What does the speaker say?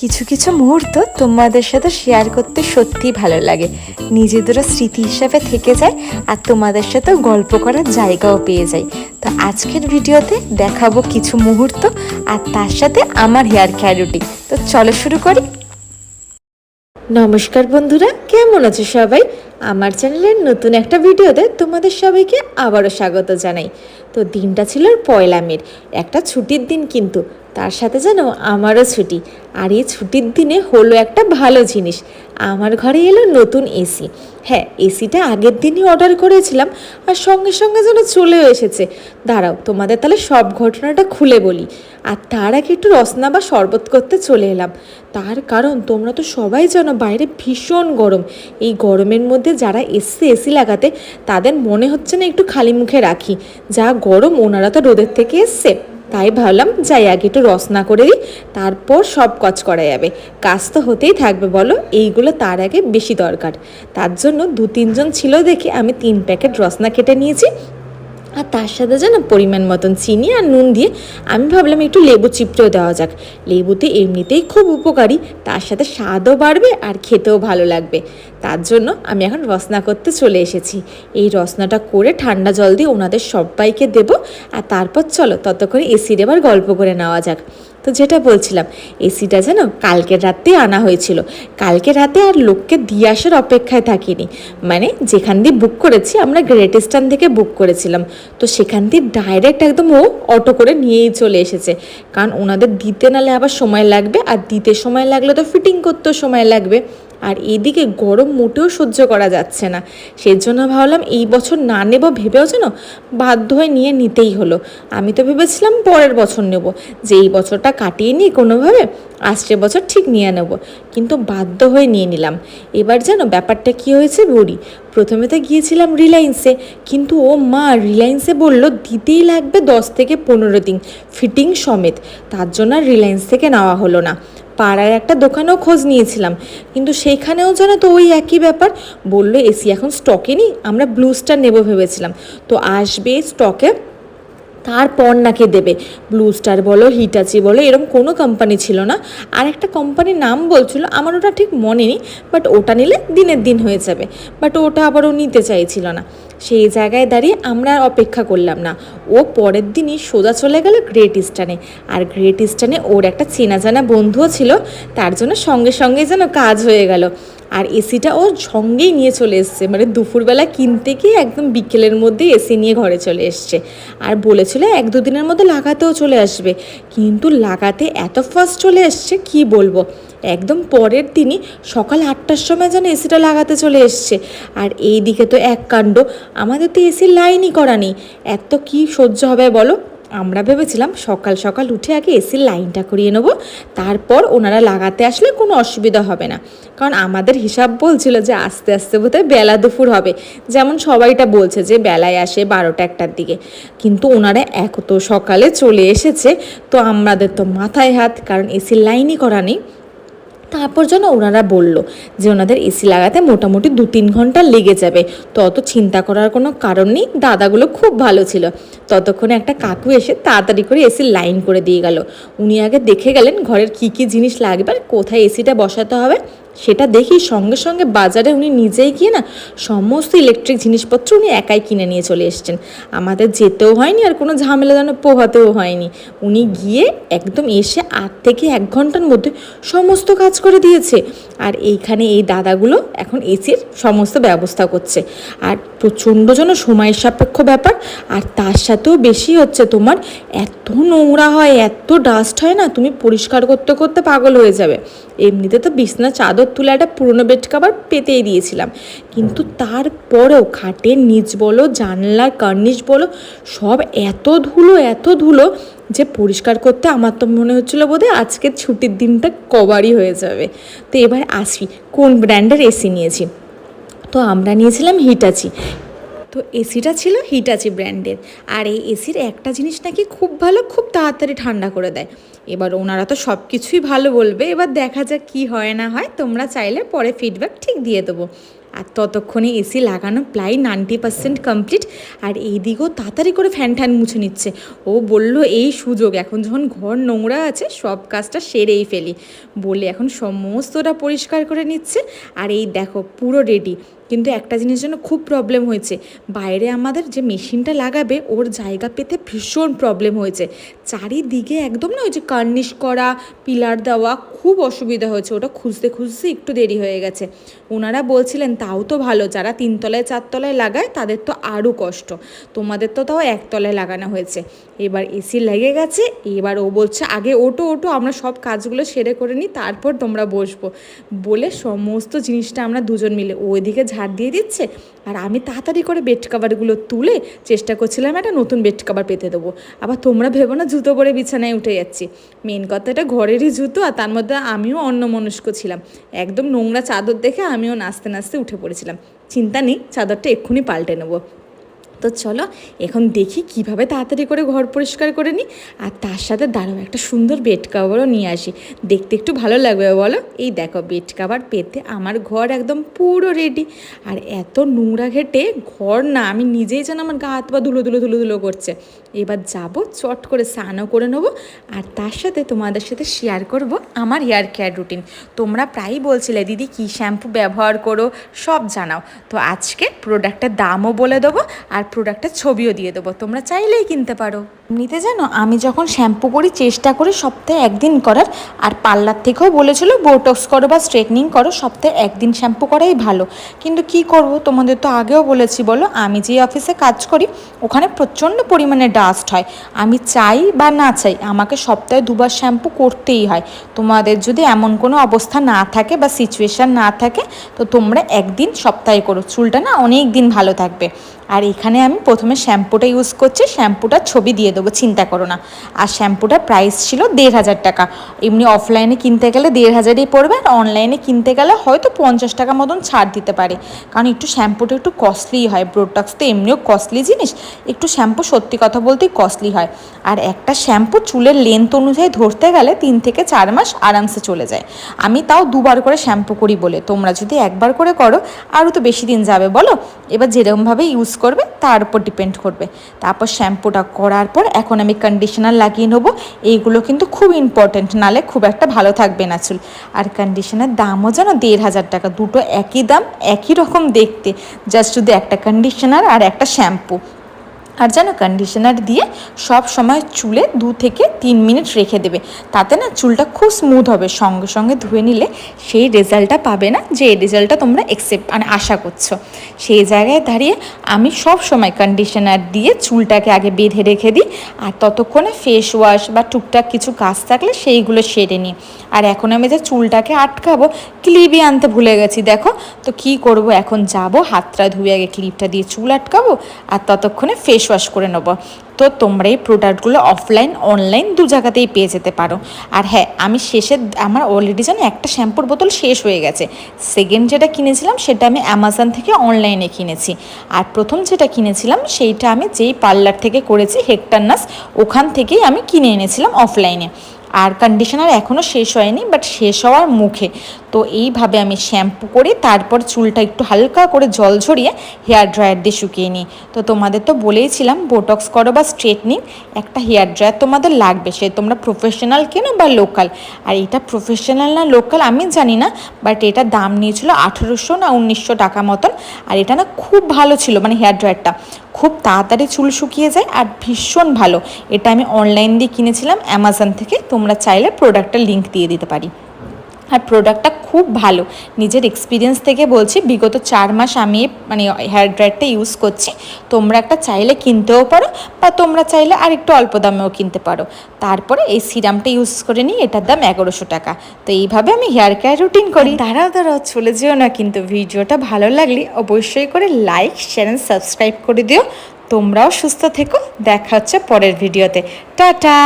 কিছু কিছু মুহূর্ত তোমাদের সাথে শেয়ার করতে সত্যিই ভালো লাগে। নিজেদেরও স্মৃতি হিসাবে থেকে যায় আর তোমাদের সাথে গল্প করার জায়গাও পেয়ে যায়। তো আজকের ভিডিওতে দেখাবো কিছু মুহূর্ত আর তার সাথে আমার হেয়ার কেয়ার রুটিন তো চলো শুরু করি। নমস্কার বন্ধুরা, কেমন আছে সবাই? আমার চ্যানেলের নতুন একটা ভিডিওতে তোমাদের সবাইকে আবারও স্বাগত জানাই। তো দিনটা ছিল পয়লা মের, একটা ছুটির দিন কিন্তু, তার সাথে জানো আমারও ছুটি। আর এই ছুটির দিনে হলো একটা ভালো জিনিস, আমার ঘরে এলো নতুন এসি। হ্যাঁ এসিটা আগের দিনই অর্ডার করেছিলাম আর সঙ্গে সঙ্গে যেন চলেও এসেছে। দাঁড়াও, তোমাদের তাহলে সব ঘটনাটা খুলে বলি। আর তার আগে একটু রসনা বা শরবত করতে চলে এলাম। তার কারণ, তোমরা তো সবাই জানো বাইরে ভীষণ গরম। এই গরমের মধ্যে যারা এসছে এসি লাগাতে, তাদের মনে হচ্ছে না একটু খালি মুখে রাখি। যা গরম ওনারা তো রোদের থেকে এসছে। তাই ভাবলাম, যাই আগে একটু রসনা করে দিই, তারপর সব কাজ করা যাবে। কাজ তো হতেই থাকবে, বলো? এইগুলো তার আগে বেশি দরকার। তার জন্য দু তিনজন ছিল দেখে আমি তিন প্যাকেট রসনা কেটে নিয়েছি। আর তার সাথে যেন পরিমাণ মতন চিনি আর নুন দিয়ে আমি ভাবলাম একটু লেবু চিপড়েও দেওয়া যাক। লেবুতে এমনিতেই খুব উপকারী, তার সাথে স্বাদও বাড়বে আর খেতেও ভালো লাগবে। তার জন্য আমি এখন রসনা করতে চলে এসেছি। এই রসনাটা করে ঠান্ডা জল দিয়ে ওনাদের সবাইকে দেবো আর তারপর চলো ততক্ষণে এসির এবার গল্প করে নেওয়া যাক। তো যেটা বলছিলাম, এসিটা যেন কালকের রাতে আনা হয়েছিল। কালকে রাতে আর লোককে দিয়ে আসার অপেক্ষায় থাকিনি। মানে যেখান দিয়ে বুক করেছি, আমরা গ্রেট স্টান থেকে বুক করেছিলাম। তো সেখান দিয়ে ডাইরেক্ট একদম ও অটো করে নিয়েই চলে এসেছে। কারণ ওনাদের দিতে নালে আবার সময় লাগবে, আর দিতে সময় লাগলে তো ফিটিং করতেও সময় লাগবে। আর এদিকে গরম মোটেও সহ্য করা যাচ্ছে না। সেজন্য ভাবলাম এই বছর না নেব ভেবেও যেন বাধ্য হয়ে নিয়ে নিতেই হলো। আমি তো ভেবেছিলাম পরের বছর নেব। যে এই বছরটা কাটিয়ে নিই কোনোভাবে আসছে বছর ঠিক নিয়ে নেব। কিন্তু বাধ্য হয়ে নিয়ে নিলাম। এবার যেন ব্যাপারটা কি হয়েছে বলি। প্রথমে তো গিয়েছিলাম রিলায়েন্সে। কিন্তু ও মা রিলায়েন্সে বলল দিতেই লাগবে দশ থেকে পনেরো দিন ফিটিং সমেত। তার জন্য আর রিলায়েন্স থেকে নেওয়া হলো না। পাড়ার একটা দোকানেও খোঁজ নিয়েছিলাম। কিন্তু সেইখানেও জানো তো ওই একই ব্যাপার। বলল, এসি এখন স্টকে নেই, আমরা ব্লু স্টার নেব ভেবেছিলাম। তো আসবে স্টকে তারপর নাকি দেবে? ব্লু স্টার বলো হিটাচি বলো, এরকম কোনো কোম্পানি ছিল না। আর একটা কোম্পানির নাম বলছিল, আমার ওটা ঠিক মনে নেই বাট ওটা নিলে দিনের দিন হয়ে যাবে। বাট ওটা আবার ও নিতে চাইছিল না। সেই জায়গায় দাঁড়িয়ে আমরা আর অপেক্ষা করলাম না। ও পরের দিনই সোজা চলে গেল গ্রেট ইস্টার্নে আর গ্রেট ইস্টার্নে ওর একটা চেনা জানা বন্ধুও ছিল, তার জন্য সঙ্গে সঙ্গে যেন কাজ হয়ে গেল। আর এসিটা ও সঙ্গেই নিয়ে চলে এসছে। মানে দুপুরবেলা কিনতে গিয়ে একদম বিকেলের মধ্যে এসি নিয়ে ঘরে চলে এসছে। আর বলেছিল এক দুদিনের মধ্যে লাগাতেও চলে আসবে। কিন্তু লাগাতে এত ফাস্ট চলে এসছে, কি বলব? একদম পরের দিনই সকাল আটটার সময় যেন এসিটা লাগাতে চলে এসছে। আর এই দিকে তো এক কাণ্ড, আমাদের তো এসির লাইনই করা নেই। এত কি সহ্য হবে বলো? আমরা ভেবেছিলাম সকাল সকাল উঠে আগে এসির লাইনটা করিয়ে নেব, তারপর ওনারা লাগাতে আসলে কোনো অসুবিধা হবে না। কারণ আমাদের হিসাব বলছিল যে আস্তে আস্তে বোধহয় বেলা দুপুর হবে, যেমন সবাইটা বলছে যে বেলায় আসে বারোটা একটার দিকে। কিন্তু ওনারা এক তো সকালে চলে এসেছে, তো আমাদের তো মাথায় হাত, কারণ এসির লাইনই করা নেই। তারপর যেন ওনারা বলল যে ওনাদের এসি লাগাতে মোটামুটি দু তিন ঘণ্টা লেগে যাবে। তো অত চিন্তা করার কোনো কারণ নেই, দাদাগুলো খুব ভালো ছিল। ততক্ষণে একটা কাকু এসে তাড়াতাড়ি করে এসি লাইন করে দিয়ে গেল। উনি আগে দেখে গেলেন ঘরের কি কি জিনিস লাগবে আর কোথায় এসিটা বসাতে হবে। সেটা দেখি সঙ্গে সঙ্গে বাজারে উনি নিজেই গিয়ে না সমস্ত ইলেকট্রিক জিনিসপত্র উনি একাই কিনে নিয়ে চলে এসছেন। আমাদের যেতেও হয়নি আর কোনো ঝামেলা যেন পোহাতেও হয়নি। উনি গিয়ে একদম এসে আট থেকে এক ঘণ্টার মধ্যে সমস্ত কাজ করে দিয়েছে। আর এইখানে এই দাদাগুলো এখন এসির সমস্ত ব্যবস্থা করছে। আর প্রচণ্ড যেন সময় সাপেক্ষ ব্যাপার। আর তার সাথেও বেশি হচ্ছে তোমার, এত নোংরা হয়, এত ডাস্ট হয় না, তুমি পরিষ্কার করতে করতে পাগল হয়ে যাবে। এমনিতে তো বিছনা চাদর তুলে একটা পুরনো বেড কাভার পেতেই দিয়েছিলাম। কিন্তু তারপরেও খাটের নিচ বলো, জানলার কার্নিশ বলো, সব এত ধুলো এত ধুলো যে পরিষ্কার করতে আমার তো মনে হচ্ছিল বোধহয় আজকের ছুটির দিনটা কভারই হয়ে যাবে। তো এবার আসি, কোন ব্র্যান্ডের এসি নিয়েছি? তো আমরা নিয়েছিলাম হিটাচি তো এসিটা ছিল হিটাচি ব্র্যান্ডের আর এই এসির একটা জিনিস নাকি খুব ভালো, খুব তাড়াতাড়ি ঠান্ডা করে দেয়। এবার ওনারা তো সব কিছুই ভালো বলবে, এবার দেখা যাক কি হয় না হয়, তোমরা চাইলে পরে ফিডব্যাক ঠিক দিয়ে দেবো। আর ততক্ষণে এসি লাগানো প্রায় নাইনটি পার্সেন্ট কমপ্লিট আর এই দিকেও তাড়াতাড়ি করে ফ্যান ট্যান মুছে নিচ্ছে। ও বলল, এই সুযোগ, এখন যখন ঘর নোংরা আছে, সব কাজটা সেরেই ফেলি। বলে এখন সমস্তটা পরিষ্কার করে নিচ্ছে, আর এই দেখো পুরো রেডি কিন্তু একটা জিনিস জন্য খুব প্রবলেম হয়েছে। বাইরে আমাদের যে মেশিনটা লাগাবে, ওর জায়গা পেতে ভীষণ প্রবলেম হয়েছে। চারিদিকে একদম না ওই যে কার্নিশ করা, পিলার দেওয়া খুব অসুবিধা হয়েছে। ওটা খুঁজতে খুঁজতে একটু দেরি হয়ে গেছে। ওনারা বলছিলেন, তাও তো ভালো, যারা তিনতলায়, চারতলায় লাগায়, তাদের তো আরও কষ্ট। তোমাদের তো তাও একতলায় লাগানো হয়েছে। এবার এসি লেগে গেছে, এবার ও বলছে, আগে ওটো ওটো আমরা সব কাজগুলো সেরে করে নিই, তারপর তোমরা বসবো। বলে সমস্ত জিনিসটা আমরা দুজন মিলে ওইদিকে ঝাড় দিয়ে দিচ্ছে। আর আমি তাড়াতাড়ি করে বেড কাভারগুলো তুলে চেষ্টা করছিলাম একটা নতুন বেড কাভার পেতে দেবো। আবার তোমরা ভেবো না, জুতো পরে বিছানায় উঠে যাচ্ছি। মেন কথা এটা ঘরেরই জুতো আর তার মধ্যে আমিও অন্যমনস্ক ছিলাম। একদম নোংরা চাদর দেখে আমিও নাচতে নাচতে উঠে পড়েছিলাম। চিন্তা নেই, চাদরটা এক্ষুনি পাল্টে নেব। তো চলো এখন দেখি কীভাবে তাড়াতাড়ি করে ঘর পরিষ্কার করে নিই। আর তার সাথে দাঁড়াও, একটা সুন্দর বেড কাভারও নিয়ে আসি। দেখতে একটু ভালো লাগবে বলো? এই দেখো বেড কাভার পেতে আমার ঘর একদম পুরো রেডি আর এত নোংরা ঘেটে ঘর না, আমি নিজেই যেন আমার গা হাত পা ধুলো ধুলো ধুলো ধুলো করছে। এবার যাব, চট করে স্নানও করে নেব আর তার সাথে তোমাদের সাথে শেয়ার করব আমার হেয়ার কেয়ার রুটিন তোমরা প্রায়ই বলছিলে, দিদি, কী শ্যাম্পু ব্যবহার করো? সব জানাও। তো আজকে প্রোডাক্টের দামও বলে দেবো আর প্রোডাক্টের ছবিও দিয়ে দেবো। তোমরা চাইলেই কিনতে পারো। এমনিতে জানো, আমি যখন শ্যাম্পু করি, চেষ্টা করি সপ্তাহে একদিন করার আর পার্লার থেকেও বলেছিল বোটক্স করো বা স্ট্রেটনিং করো, সপ্তাহে একদিন শ্যাম্পু করাই ভালো। কিন্তু কি করব, তোমাদের তো আগেও বলেছি, বলো, আমি যে অফিসে কাজ করি, ওখানে প্রচণ্ড পরিমাণে ডাস্ট হয়। আমি চাই বা না চাই, আমাকে সপ্তাহে দুবার শ্যাম্পু করতেই হয়। তোমাদের যদি এমন কোনো অবস্থা না থাকে বা সিচুয়েশান না থাকে, তো তোমরা একদিন সপ্তাহে করো। চুলটা না অনেক দিন ভালো থাকবে। আর এখানে আমি প্রথমে শ্যাম্পুটা ইউজ করছি, শ্যাম্পুটার ছবি দিয়ে দেবো, চিন্তা করো না। আর শ্যাম্পুটার প্রাইস ছিল দেড় হাজার টাকা। এমনি অফলাইনে কিনতে গেলে দেড় হাজারই পড়বে, আর অনলাইনে কিনতে গেলে হয়তো পঞ্চাশ টাকা মতন ছাড় দিতে পারে। কারণ একটু শ্যাম্পুটা একটু কস্টলি হয় প্রোডাক্টস তো এমনিও কস্টলি জিনিস, একটু শ্যাম্পু সত্যি কথা বলতেই কস্টলি হয়। আর একটা শ্যাম্পু চুলের লেন্থ অনুযায়ী ধরতে গেলে তিন থেকে চার মাস আরামসে চলে যায়। আমি তাও দুবার করে শ্যাম্পু করি বলে, তোমরা যদি একবার করে করো, আরও তো বেশি দিন যাবে, বলো? এবার যেরকমভাবে ইউজ করবে, তার উপর ডিপেন্ড করবে। তারপর শ্যাম্পুটা করার পর এখন আমি কন্ডিশনার লাগিয়ে নেব। এইগুলো কিন্তু খুব ইম্পর্টেন্ট নালে খুব একটা ভালো থাকবে না চুল। আর কন্ডিশনার দামও যেন দেড় হাজার টাকা, দুটো একই দাম, একই রকম দেখতে। জাস্ট শুধু একটা কন্ডিশনার আর একটা শ্যাম্পু। আর যেন কন্ডিশনার দিয়ে সব সময় চুলে দু থেকে তিন মিনিট রেখে দেবে। তাতে না চুলটা খুব স্মুথ হবে। সঙ্গে সঙ্গে ধুয়ে নিলে সেই রেজাল্টটা পাবে না যে রেজাল্টটা তোমরা একসেপ্ট মানে আশা করছ। সেই জায়গায় দাঁড়িয়ে আমি সব সময় কন্ডিশনার দিয়ে চুলটাকে আগে বেঁধে রেখে দিই। আর ততক্ষণে ফেস ওয়াশ বা টুকটাক কিছু কাজ থাকলে সেইগুলো সেরে নিই। আর এখন আমি যে চুলটাকে আটকাবো ক্লিপই আনতে ভুলে গেছি। দেখো, তো কি করব? এখন যাব হাতটা ধুয়ে আগে ক্লিপটা দিয়ে চুল আটকাবো আর ততক্ষণে ফেস ওয়াশ করে নেব। তো তোমরা এই প্রোডাক্টগুলো অফলাইন অনলাইন দু জায়গাতেই পেয়ে যেতে পারো। আর হ্যাঁ আমি শেষে, আমার অলরেডি যেন একটা শ্যাম্পুর বোতল শেষ হয়ে গেছে। সেকেন্ড যেটা কিনেছিলাম, সেটা আমি অ্যামাজন থেকে অনলাইনে কিনেছি। আর প্রথম যেটা কিনেছিলাম, সেইটা আমি যেই পার্লার থেকে করেছি হেক্টার নাস ওখান থেকেই আমি কিনে এনেছিলাম অফলাইনে আর কন্ডিশনার এখনও শেষ হয়নি বাট শেষ হওয়ার মুখে। তো এইভাবে আমি শ্যাম্পু করে তারপর চুলটা একটু হালকা করে জল ঝরিয়ে হেয়ার ড্রায়ার দিয়ে শুকিয়ে নিই। তো তোমাদের তো বলেইছিলাম বোটক্স করো বা স্ট্রেটনিং একটা হেয়ার ড্রায়ার তোমাদের লাগবে। সে তোমরা প্রফেশনাল কেনো বা লোকাল আর এটা প্রফেশনাল না লোকাল আমি জানি না বাট এটা দাম নিয়েছিল আঠেরোশো না উনিশশো টাকা মতন, আর এটা না খুব ভালো ছিল মানে হেয়ার ড্রায়ারটা খুব তাড়াতাড়ি চুল শুকিয়ে যায় আর ভীষণ ভালো। এটা আমি অনলাইন দিয়ে কিনেছিলাম অ্যামাজন থেকে। তোমরা চাইলে প্রোডাক্টের লিঙ্ক দিয়ে দিতে পারি। আর প্রোডাক্টটা খুব ভালো। নিজের এক্সপিরিয়েন্স থেকে বলছি, বিগত চার মাস আমি মানে হেয়ার ড্রায়ারটা ইউজ করছি। তোমরা একটা চাইলে কিনতেও পারো বা তোমরা চাইলে আর একটু অল্প দামেও কিনতে পারো। তারপরে এই সিরামটা ইউজ করে নিই এটার দাম এগারোশো টাকা। তো এইভাবে আমি হেয়ার কেয়ার রুটিন করি। দাঁড়াও দাঁড়াও, চলে যেও না কিন্তু ভিডিওটা ভালো লাগলে অবশ্যই করে লাইক শেয়ার সাবস্ক্রাইব করে দিও। তোমরাও সুস্থ থেকো। দেখা হচ্ছে পরের ভিডিওতে টাটা!